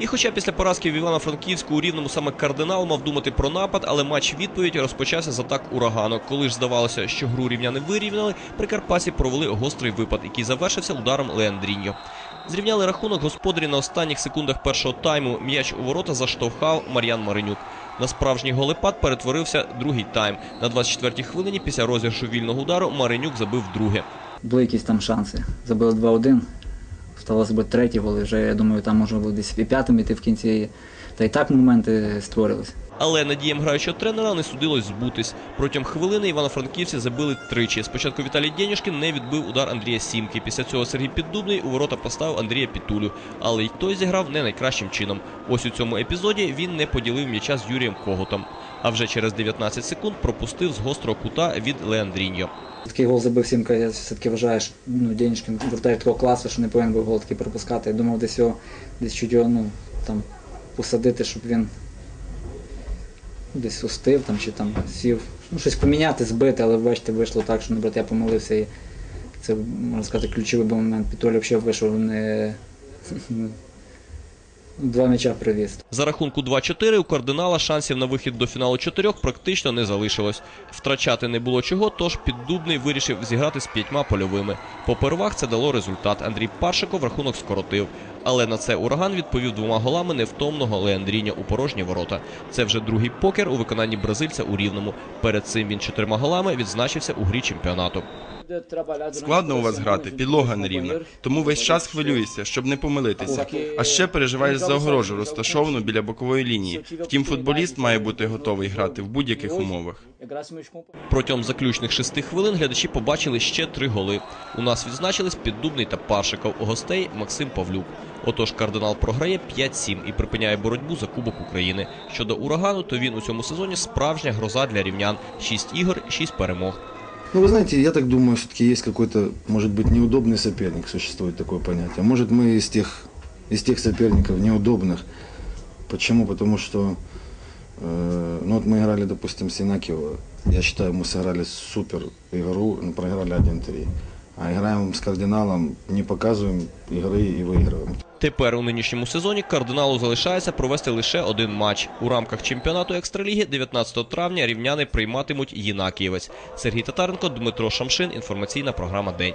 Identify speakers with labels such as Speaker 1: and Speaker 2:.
Speaker 1: І хоча після поразки в Івано-Франківську у рівному саме кардинал мав думати про напад, але матч відповідь розпочався з атак урагану. Коли ж здавалося, що гру рівняни вирівняли, прикарпатці провели гострий випад, який завершився ударом Леандріньо. Зрівняли рахунок господарі на останніх секундах першого тайму. М'яч у ворота заштовхав Мар'ян Маринюк. На справжній голепад перетворився другий тайм. На 24-й хвилині після розіграшу вільного удару Маринюк забив друге.
Speaker 2: Були якісь там шанси. Забили 2-1. Сталося б третій гол, і вже я думаю, там можна було десь і п'ятим іти в кінці. Та й так моменти створились.
Speaker 1: Але надіям граючого тренера не судилось збутись. Протягом хвилини івано-франківці забили тричі. Спочатку Віталій Дєнюшкін не відбив удар Андрія Сімки. Після цього Сергій Піддубний у ворота поставив Андрія Пітулю. Але й той зіграв не найкращим чином. Ось у цьому епізоді він не поділив м'яча з Юрієм Когутом. А вже через 19 секунд пропустив з гострого кута від Леандріньо.
Speaker 2: Такий гол забив сімка, я все-таки вважаю, що ну, Денішкин вертає такого класу, що не повинен був гол такий пропускати. Я думав, десь його десь чуть його ну, там, посадити, щоб він десь устив там, чи там сів. Ну, щось поміняти, збити, але бачите, вийшло так, що брат, я помилився і це, можна сказати, ключовий був момент. Пітоль взагалі вийшов не два м'яча привіз.
Speaker 1: За рахунку 2-4 у кардинала шансів на вихід до фіналу чотирьох практично не залишилось. Втрачати не було чого, тож піддубний вирішив зіграти з п'ятьма польовими. Попервах це дало результат. Андрій Паршиков рахунок скоротив. Але на це ураган відповів двома голами невтомного Леандріня у порожні ворота. Це вже другий покер у виконанні бразильця у рівному. Перед цим він чотирма голами відзначився у грі чемпіонату.
Speaker 3: Складно у вас грати, підлога нерівна. Тому весь час хвилюєшся, щоб не помилитися. А ще переживаєш за огорожу, розташовану біля бокової лінії. Втім, футболіст має бути готовий грати в будь-яких умовах.
Speaker 1: Протягом заключних шести хвилин глядачі побачили ще три голи. У нас відзначились Піддубний та Паршиков, у гостей Максим Павлюк. Отож, кардинал програє 5-7 і припиняє боротьбу за Кубок України. Щодо урагану, то він у цьому сезоні справжня гроза для рівнян. Шість ігор, шість перемог.
Speaker 4: Ну, вы знаете, я так думаю, все-таки есть какой-то, может быть, неудобный соперник, существует такое понятие. Может, мы из тех, из тех соперников неудобных. Почему? Потому что, э, ну вот мы играли, допустим, с Инакиево. Я считаю, мы сыграли супер игру, но проиграли 1-3. А играем с кардиналом, не показываем игры и выигрываем.
Speaker 1: Тепер у нинішньому сезоні кардиналу залишається провести лише один матч. У рамках чемпіонату екстраліги 19 травня рівняни прийматимуть Єнакієвець. Сергій Татаренко, Дмитро Шамшин. Інформаційна програма День.